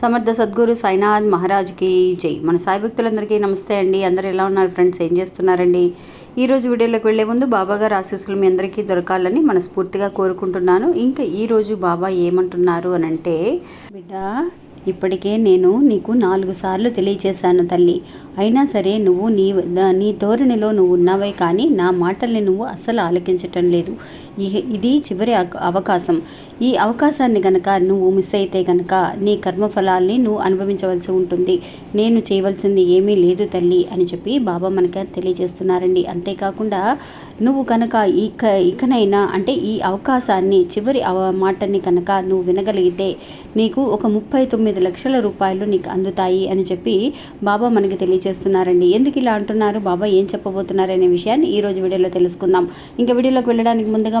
సమర్థ సద్గురు సాయినాథ్ మహారాజ్కి జై. మన సాయి భక్తులందరికీ నమస్తే అండి. అందరు ఎలా ఉన్నారు ఫ్రెండ్స్? ఏం చేస్తున్నారండి? ఈ రోజు వీడియోలోకి వెళ్ళే ముందు బాబా గారు ఆశీస్సులు మీ అందరికీ దొరకాలని మనస్ఫూర్తిగా కోరుకుంటున్నాను. ఇంకా ఈరోజు బాబా ఏమంటున్నారు అని అంటే బిడ్డ ఇప్పటికే నేను నీకు నాలుగు సార్లు తెలియచేశాను తల్లి. అయినా సరే నువ్వు నీ నీ ధోరణిలో నువ్వు ఉన్నావే కానీ నా మాటల్ని నువ్వు అస్సలు ఆలకించటం లేదు. ఇది చివరి అవకాశం. ఈ అవకాశాన్ని గనక నువ్వు మిస్ అయితే గనక నీ కర్మఫలాల్ని నువ్వు అనుభవించవలసి ఉంటుంది. నేను చేయవలసింది ఏమీ లేదు తల్లి అని చెప్పి బాబా మనకి తెలియజేస్తున్నారండి. అంతేకాకుండా నువ్వు కనుక ఇక ఇకనైనా అంటే ఈ అవకాశాన్ని చివరి అవ మాటని కనుక నువ్వు వినగలిగితే నీకు ఒక ముప్పై తొమ్మిది లక్షల రూపాయలు నీకు అందుతాయి అని చెప్పి బాబా మనకి తెలియజేస్తున్నారండి. ఎందుకు ఇలా అంటున్నారు? బాబా ఏం చెప్పబోతున్నారు అనే విషయాన్ని ఈరోజు వీడియోలో తెలుసుకుందాం. ఇంకా వీడియోలోకి వెళ్ళడానికి ముందుగా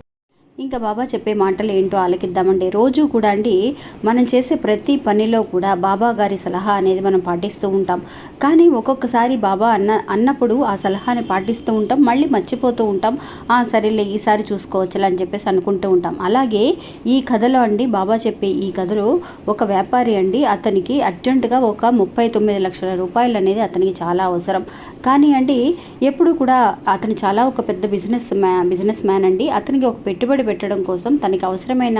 ఇంకా బాబా చెప్పే మాటలు ఏంటో ఆలకిద్దామండి. రోజు కూడా అండి మనం చేసే ప్రతి పనిలో కూడా బాబా గారి సలహా అనేది మనం పాటిస్తూ ఉంటాం. కానీ ఒక్కొక్కసారి బాబా అన్న అన్నప్పుడు ఆ సలహాని పాటిస్తూ ఉంటాం మళ్ళీ మర్చిపోతూ ఉంటాం. ఆ సరేలే ఈసారి చూసుకోవచ్చులే అని చెప్పేసి అనుకుంటూ ఉంటాం. అలాగే ఈ కథలో అండి బాబా చెప్పే ఈ కథలో ఒక వ్యాపారి అండి అతనికి అర్జెంటుగా ఒక ముప్పై తొమ్మిది లక్షల రూపాయలు అనేది అతనికి చాలా అవసరం. కానీ అండి ఎప్పుడు కూడా అతను చాలా ఒక పెద్ద బిజినెస్ మ్యా బిజినెస్ మ్యాన్ అండి. అతనికి ఒక పెట్టుబడి పెట్టడం కోసం తనకి అవసరమైన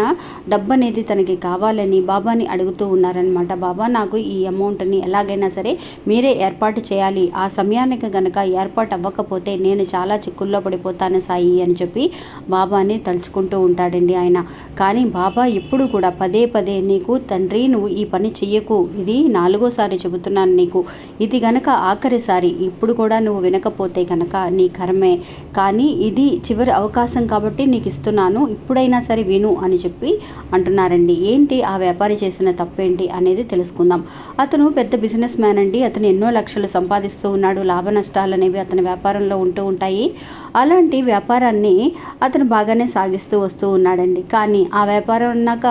డబ్బు అనేది తనకి కావాలని బాబాని అడుగుతూ ఉన్నారనమాట బాబా నాకు ఈ అమౌంట్ని ఎలాగైనా సరే మీరే ఏర్పాటు చేయాలి. ఆ సమయానికి గనక ఏర్పాటు అవ్వకపోతే నేను చాలా చిక్కుల్లో పడిపోతాను సాయి అని చెప్పి బాబాని తలుచుకుంటూ ఉంటాడండి ఆయన. కానీ బాబా ఎప్పుడు కూడా పదే పదే నీకు తండ్రి నువ్వు ఈ పని చెయ్యకు. ఇది నాలుగోసారి చెబుతున్నాను నీకు. ఇది గనక ఆఖరిసారి. ఇప్పుడు కూడా నువ్వు వినకపోతే కనుక నీ కర్మే. కానీ ఇది చివరి అవకాశం కాబట్టి నీకు ఇస్తున్నాను ఇప్పుడైనా సరే విను అని చెప్పి అంటున్నారండి. ఏంటి ఆ వ్యాపారి చేసిన తప్పేంటి అనేది తెలుసుకుందాం. అతను పెద్ద బిజినెస్ మ్యాన్ అండి. అతను ఎన్నో లక్షలు సంపాదిస్తూ ఉన్నాడు. లాభ నష్టాలు అనేవి అతని వ్యాపారంలో ఉంటూ ఉంటాయి. అలాంటి వ్యాపారాన్ని అతను బాగానే సాగిస్తూ వస్తూ ఉన్నాడండి. కానీ ఆ వ్యాపారం అన్నాక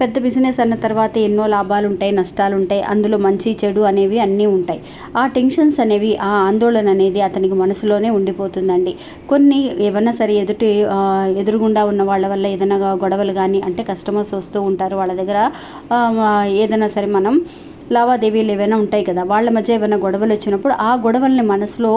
పెద్ద బిజినెస్ అన్న తర్వాత ఎన్నో లాభాలు ఉంటాయి నష్టాలు ఉంటాయి అందులో మంచి చెడు అనేవి అన్నీ ఉంటాయి. ఆ టెన్షన్స్ అనేవి ఆ ఆందోళన అనేది అతనికి మనసులోనే ఉండిపోతుందండి. కొన్ని ఏమన్నా సరే ఎదుటి ఎదురుగుండా ఉన్న వాళ్ళ వల్ల ఏదైనా గొడవలు కానీ అంటే కస్టమర్స్ వస్తూ ఉంటారు వాళ్ళ దగ్గర ఏదైనా సరే మనం లావాదేవీలు ఏవైనా ఉంటాయి కదా వాళ్ళ మధ్య ఏమైనా గొడవలు వచ్చినప్పుడు ఆ గొడవల్ని మనసులో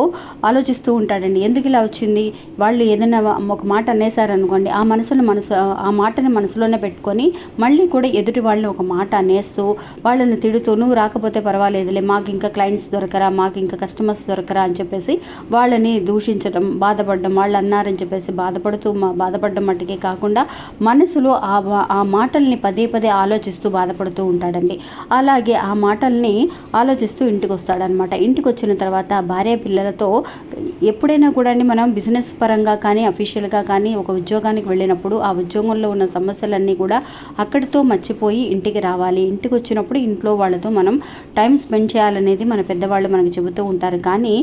ఆలోచిస్తూ ఉంటాడండి. ఎందుకు ఇలా వచ్చింది? వాళ్ళు ఏదైనా ఒక మాట అనేసారనుకోండి ఆ మనసును మనసు ఆ మాటని మనసులోనే పెట్టుకొని మళ్ళీ కూడా ఎదుటి వాళ్ళని ఒక మాట అనేస్తూ వాళ్ళని తిడుతూ నువ్వు రాకపోతే పర్వాలేదులే మాకు ఇంకా క్లయింట్స్ దొరకరా మాకు ఇంకా కస్టమర్స్ దొరకరా అని చెప్పేసి వాళ్ళని దూషించడం బాధపడడం వాళ్ళు అన్నారని చెప్పేసి బాధపడుతూ మా బాధపడడం మట్టుకే కాకుండా మనసులో ఆ ఆ మాటల్ని పదే పదే ఆలోచిస్తూ బాధపడుతూ ఉంటాడండి. అలాగే ఆ మాటల్ని ఆలోచిస్తూ ఇంటికి వస్తాడనమాట ఇంటికి వచ్చిన తర్వాత భార్య పిల్లలతో ఎప్పుడైనా కూడా అండి మనం బిజినెస్ పరంగా కానీ అఫీషియల్గా కానీ ఒక ఉద్యోగానికి వెళ్ళినప్పుడు ఆ ఉద్యోగంలో ఉన్న సమస్యలన్నీ కూడా అక్కడితో మర్చిపోయి ఇంటికి రావాలి. ఇంటికి వచ్చినప్పుడు ఇంట్లో వాళ్ళతో మనం టైం స్పెండ్ చేయాలనేది మన పెద్దవాళ్ళు మనకు చెబుతూ ఉంటారు. కానీ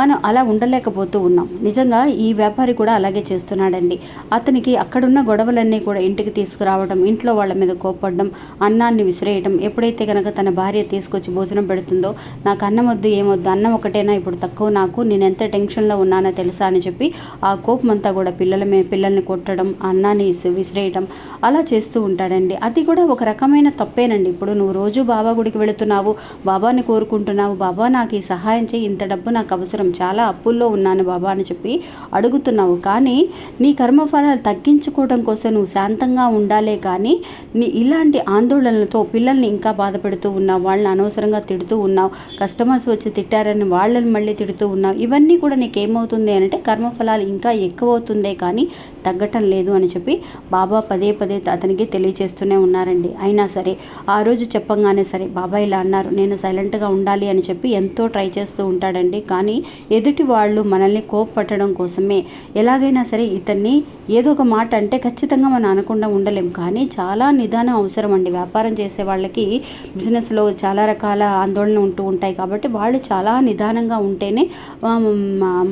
మనం అలా ఉండలేకపోతూ ఉన్నాం. నిజంగా ఈ వ్యాపారి కూడా అలాగే చేస్తున్నాడండి. అతనికి అక్కడున్న గొడవలన్నీ కూడా ఇంటికి తీసుకురావడం ఇంట్లో వాళ్ళ మీద కోప్పడడం అన్నాన్ని విసిరేయడం ఎప్పుడైతే కనుక తన భార్య తీసుకొచ్చి భోజనం పెడుతుందో నాకు అన్నం వద్దు ఏమొద్దు అన్నం ఒకటేనా ఇప్పుడు తక్కువ నాకు నేను ఎంత టెన్షన్లో ఉన్నానో తెలుసా అని చెప్పి ఆ కోపం అంతా కూడా పిల్లల మే పిల్లల్ని కొట్టడం అన్నాన్ని విసిరేయడం అలా చేస్తూ ఉంటాడండి. అది కూడా ఒక రకమైన తప్పేనండి. ఇప్పుడు నువ్వు రోజు బాబా గుడికి వెళుతున్నావు బాబాని కోరుకుంటున్నావు బాబా నాకు ఈ సహాయం చేయి ఇంత డబ్బు నాకు అవసరం చాలా అప్పుల్లో ఉన్నాను బాబా అని చెప్పి అడుగుతున్నావు. కానీ నీ కర్మఫలాలు తగ్గించుకోవడం కోసం నువ్వు శాంతంగా ఉండాలే కానీ నీ ఇలాంటి ఆందోళనలతో పిల్లల్ని ఇంకా బాధ పెడుతూ ఉన్నావు? వాళ్ళని అనవసరంగా తిడుతూ ఉన్నావు. కస్టమర్స్ వచ్చి తిట్టారని వాళ్ళని మళ్ళీ తిడుతూ ఉన్నావు. ఇవన్నీ కూడా నీకు ఏమవుతుంది అంటే కర్మఫలాలు ఇంకా ఎక్కువ అవుతుందే కానీ తగ్గటం లేదు అని చెప్పి బాబా పదే పదే అతనికి తెలియచేస్తూనే ఉన్నారండి. అయినా సరే ఆ రోజు చెప్పంగానే సరే బాబా ఇలా అన్నారు నేను సైలెంట్గా ఉండాలి అని చెప్పి ఎంతో ట్రై చేస్తూ ఉంటాడండి. కానీ ఎదుటి వాళ్ళు మనల్ని కోపపట్టడం కోసమే. ఎలాగైనా సరే ఇతన్ని ఏదో ఒక మాట అంటే ఖచ్చితంగా మనం అనకుండా ఉండలేం. కానీ చాలా నిదానం అవసరం అండి. వ్యాపారం చేసే వాళ్ళకి బిజినెస్లో చాలా రకాల ఆందోళన ఉంటూ ఉంటాయి. కాబట్టి వాళ్ళు చాలా నిదానంగా ఉంటేనే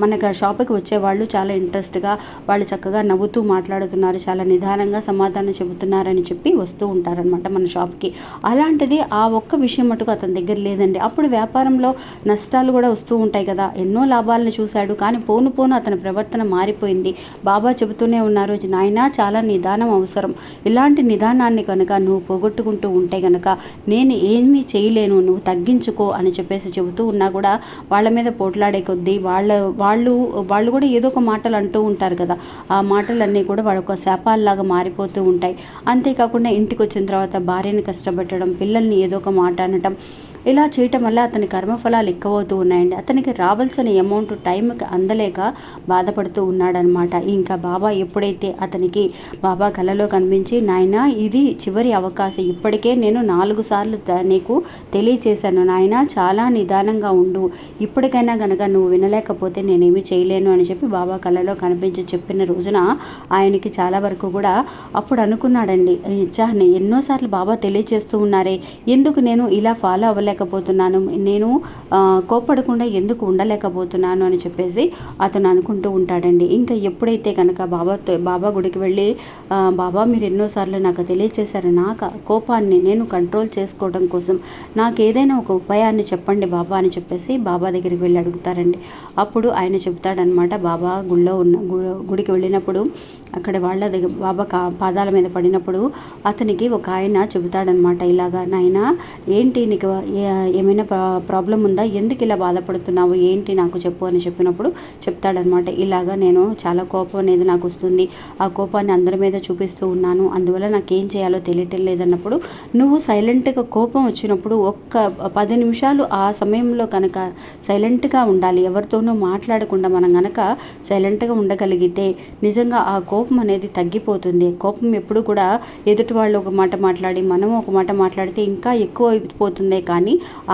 మనకు షాప్కి వచ్చేవాళ్ళు చాలా ఇంట్రెస్ట్గా వాళ్ళు చక్కగా నవ్వుతూ మాట్లాడుతున్నారు. చాలా నిదానంగా సమాధానం చెబుతున్నారని చెప్పి వస్తూ ఉంటారనమాట మన షాప్కి. అలాంటిది ఆ ఒక్క విషయం మటుకు అతని దగ్గర లేదండి. అప్పుడు వ్యాపారంలో నష్టాలు కూడా వస్తూ ఉంటాయి కదా. ఎన్నో లాభాలను చూశాడు. కానీ పోను పోను అతని ప్రవర్తన మారిపోయింది. బాబా చెబుతూనే ఉన్నారు నాయన చాలా నిదానం అవసరం. ఇలాంటి నిదానాన్ని కనుక నువ్వు పోగొట్టుకుంటూ ఉంటే కనుక నేను ఏమీ చేయలేను నువ్వు తగ్గించుకో అని చెప్పేసి చెబుతూ ఉన్నా కూడా వాళ్ళ మీద పోట్లాడే కొద్దీ వాళ్ళ వాళ్ళు వాళ్ళు కూడా ఏదో ఒక మాటలు అంటూ ఉంటారు కదా. ఆ మాటలన్నీ కూడా వాళ్ళ ఒక శాపాల్లాగా మారిపోతూ ఉంటాయి. అంతేకాకుండా ఇంటికి వచ్చిన తర్వాత భార్యని కష్టపెట్టడం పిల్లల్ని ఏదో ఒక మాట అనటం ఇలా చేయటం వల్ల అతని కర్మఫలాలు ఎక్కువవుతూ ఉన్నాయండి. అతనికి రావాల్సిన అమౌంట్ టైంకి అందలేక బాధపడుతూ ఉన్నాడనమాట. ఇంకా బాబా ఎప్పుడైతే అతనికి బాబా కలలో కనిపించి నాయన ఇది చివరి అవకాశం. ఇప్పటికే నేను నాలుగు సార్లు నీకు తెలియచేశాను. నాయన చాలా నిదానంగా ఉండు. ఇప్పటికైనా కనుక నువ్వు వినలేకపోతే నేనేమి చేయలేను అని చెప్పి బాబా కలలో కనిపించి చెప్పిన రోజున ఆయనకి చాలా వరకు కూడా అప్పుడు అనుకున్నాడండి. చా నే- ఎన్నోసార్లు బాబా తెలియచేస్తూ ఉన్నారే. ఎందుకు నేను ఇలా ఫాలో అవ్వలేక ఉండలేకపోతున్నాను. నేను కోప్పడకుండా ఎందుకు ఉండలేకపోతున్నాను అని చెప్పేసి అతను అనుకుంటూ ఉంటాడండి. ఇంకా ఎప్పుడైతే కనుక బాబా బాబా గుడికి వెళ్ళి బాబా మీరు ఎన్నోసార్లు నాకు తెలియచేశారు. నా కోపాన్ని నేను కంట్రోల్ చేసుకోవడం కోసం నాకు ఏదైనా ఒక ఉపాయాన్ని చెప్పండి బాబా అని చెప్పేసి బాబా దగ్గరికి వెళ్ళి అడుగుతారండి. అప్పుడు ఆయన చెప్తాడనమాట బాబా గుళ్ళో ఉన్న గుడికి వెళ్ళినప్పుడు అక్కడ వాళ్ళ దగ్గర బాబా కా పాదాల మీద పడినప్పుడు అతనికి ఒక ఆయన చెబుతాడనమాట ఇలాగా నాయన ఏంటి నీకు ఏమైనా ప్రా- ప్రాబ్లం ఉందా? ఎందుకు ఇలా బాధపడుతున్నావు? ఏంటి నాకు చెప్పు అని చెప్పినప్పుడు చెప్తాడనమాట ఇలాగా నేను చాలా కోపం అనేది నాకు వస్తుంది. ఆ కోపాన్ని అందరి మీద చూపిస్తూ ఉన్నాను. అందువల్ల నాకు ఏం చేయాలో తెలియటం లేదన్నప్పుడు నువ్వు సైలెంట్గా కోపం వచ్చినప్పుడు ఒక్క పది నిమిషాలు ఆ సమయంలో కనుక సైలెంట్గా ఉండాలి. ఎవరితోనూ మాట్లాడకుండా మనం కనుక సైలెంట్గా ఉండగలిగితే నిజంగా ఆ కోపం అనేది తగ్గిపోతుంది. కోపం ఎప్పుడు కూడా ఎదుటి వాళ్ళు ఒక మాట మాట్లాడి మనం ఒక మాట మాట్లాడితే ఇంకా ఎక్కువ అయిపోతుందే కానీ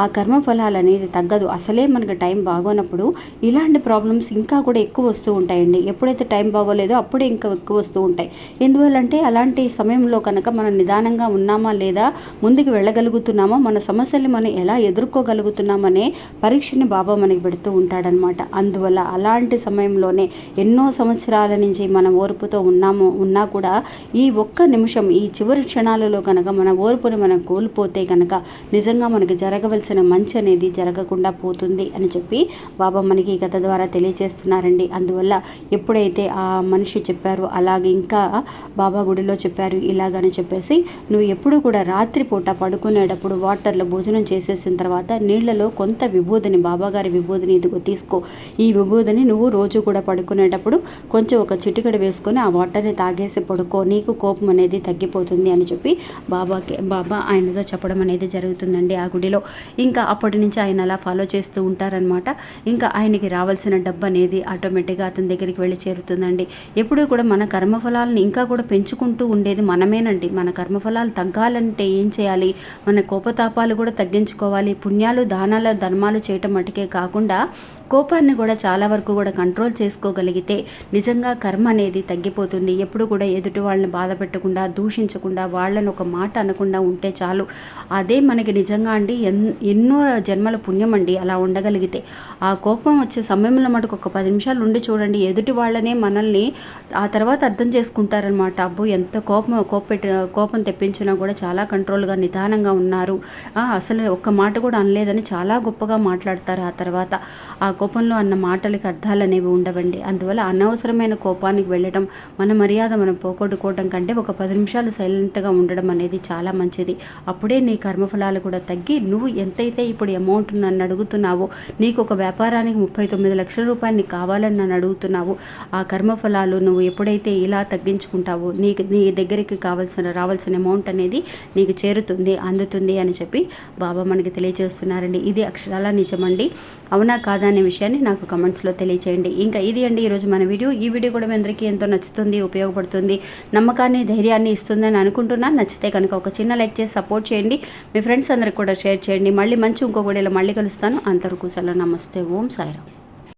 ఆ కర్మ ఫలాలు అనేది తగ్గదు. అసలే మనకు టైం బాగోనప్పుడు ఇలాంటి ప్రాబ్లమ్స్ ఇంకా కూడా ఎక్కువ వస్తూ ఉంటాయండి. ఎప్పుడైతే టైం బాగోలేదో అప్పుడే ఇంకా ఎక్కువ వస్తూ ఉంటాయి. ఎందువల్లంటే అలాంటి సమయంలో కనుక మనం నిదానంగా ఉన్నామా లేదా ముందుకు వెళ్ళగలుగుతున్నామా మన సమస్యల్ని మనం ఎలా ఎదుర్కోగలుగుతున్నామనే పరీక్షని బాబా మనకి పెడుతూ ఉంటాడనమాట. అందువల్ల అలాంటి సమయంలోనే ఎన్నో సంవత్సరాల నుంచి మనం ఓర్పుతో ఉన్నాము ఉన్నా కూడా ఈ ఒక్క నిమిషం ఈ చివరి క్షణాలలో కనుక మన ఓర్పుని మనం కోల్పోతే కనుక నిజంగా మనకి జరగవలసిన మంచి అనేది జరగకుండా పోతుంది అని చెప్పి బాబా మనకి ఈ కథ ద్వారా తెలియజేస్తున్నారండి. అందువల్ల ఎప్పుడైతే ఆ మనిషి చెప్పారో అలాగే ఇంకా బాబా గుడిలో చెప్పారు ఇలాగని చెప్పేసి నువ్వు ఎప్పుడు కూడా రాత్రిపూట పడుకునేటప్పుడు వాటర్లో భోజనం చేసేసిన తర్వాత నీళ్ళలో కొంత విభూదిని బాబాగారి విభూదిని ఇదిగో తీసుకో. ఈ విభూదిని నువ్వు రోజు కూడా పడుకునేటప్పుడు కొంచెం ఒక చిటికడ వేసుకొని ఆ వాటర్ని తాగేసి పడుకో. నీకు కోపం అనేది తగ్గిపోతుంది అని చెప్పి బాబాకి బాబా ఆయనతో చెప్పడం అనేది జరుగుతుందండి. ఆ గుడిలో ఇంకా అప్పటి నుంచి ఆయన అలా ఫాలో చేస్తూ ఉంటారనమాట ఇంకా ఆయనకి రావాల్సిన డబ్బు అనేది ఆటోమేటిక్గా అతని దగ్గరికి వెళ్ళి చేరుతుందండి. ఎప్పుడూ కూడా మన కర్మఫలాలను ఇంకా కూడా పెంచుకుంటూ ఉండేది మనమేనండి. మన కర్మఫలాలు తగ్గాలంటే ఏం చేయాలి? మన కోపతాపాలు కూడా తగ్గించుకోవాలి. పుణ్యాలు దానాలు ధర్మాలు చేయటం మటుకే కాకుండా కోపాన్ని కూడా చాలా వరకు కూడా కంట్రోల్ చేసుకోగలిగితే నిజంగా కర్మ అనేది తగ్గిపోతుంది. ఎప్పుడు కూడా ఎదుటి వాళ్ళని బాధ పెట్టకుండా దూషించకుండా వాళ్ళని ఒక మాట అనకుండా ఉంటే చాలు. అదే మనకి నిజంగా అండి ఎన్ ఎన్నో జన్మల పుణ్యం అండి అలా ఉండగలిగితే. ఆ కోపం వచ్చే సమయంలో మటుకు ఒక పది నిమిషాలు ఉండి చూడండి. ఎదుటి వాళ్ళనే మనల్ని ఆ తర్వాత అర్థం చేసుకుంటారనమాట అబ్బో ఎంత కోపం కోపెట్టిన కోపం తెప్పించినా కూడా చాలా కంట్రోల్గా నిదానంగా ఉన్నారు. అసలు ఒక్క మాట కూడా అనలేదని చాలా గొప్పగా మాట్లాడతారు ఆ తర్వాత. ఆ కోపంలో అన్న మాటలకి అర్థాలు అనేవి ఉండవండి. అందువల్ల అనవసరమైన కోపానికి వెళ్ళడం మన మర్యాద మనం పోగొట్టుకోవడం కంటే ఒక పది నిమిషాలు సైలెంట్గా ఉండడం అనేది చాలా మంచిది. అప్పుడే నీ కర్మఫలాలు కూడా తగ్గి నువ్వు ఎంతైతే ఇప్పుడు అమౌంట్ నన్ను అడుగుతున్నావో నీకు ఒక వ్యాపారానికి ముప్పై తొమ్మిది లక్షల రూపాయలు కావాలని నన్ను అడుగుతున్నావు ఆ కర్మఫలాలు నువ్వు ఎప్పుడైతే ఇలా తగ్గించుకుంటావో నీకు నీ దగ్గరికి కావాల్సిన రావాల్సిన అమౌంట్ అనేది నీకు చేరుతుంది అందుతుంది అని చెప్పి బాబా మనకి తెలియజేస్తున్నారండి. ఇది అక్షరాల నిజమండి? అవునా కాదా అనే విషయాన్ని నాకు కమెంట్స్లో తెలియచేయండి. ఇంకా ఇది అండి ఈరోజు మన వీడియో. ఈ వీడియో కూడా మీ అందరికీ ఎంతో నచ్చుతుంది ఉపయోగపడుతుంది నమ్మకాన్ని ధైర్యాన్ని ఇస్తుందని అనుకుంటున్నాను. నచ్చితే కనుక ఒక చిన్న లైక్ చేసి సపోర్ట్ చేయండి. మీ ఫ్రెండ్స్ అందరికి కూడా షేర్ చేయండి. మళ్ళీ మంచి ఇంకో వీడియోలో మళ్ళీ కలుస్తాను. అంతవరకు సెలవు. నమస్తే. ఓం సాయిరామ్.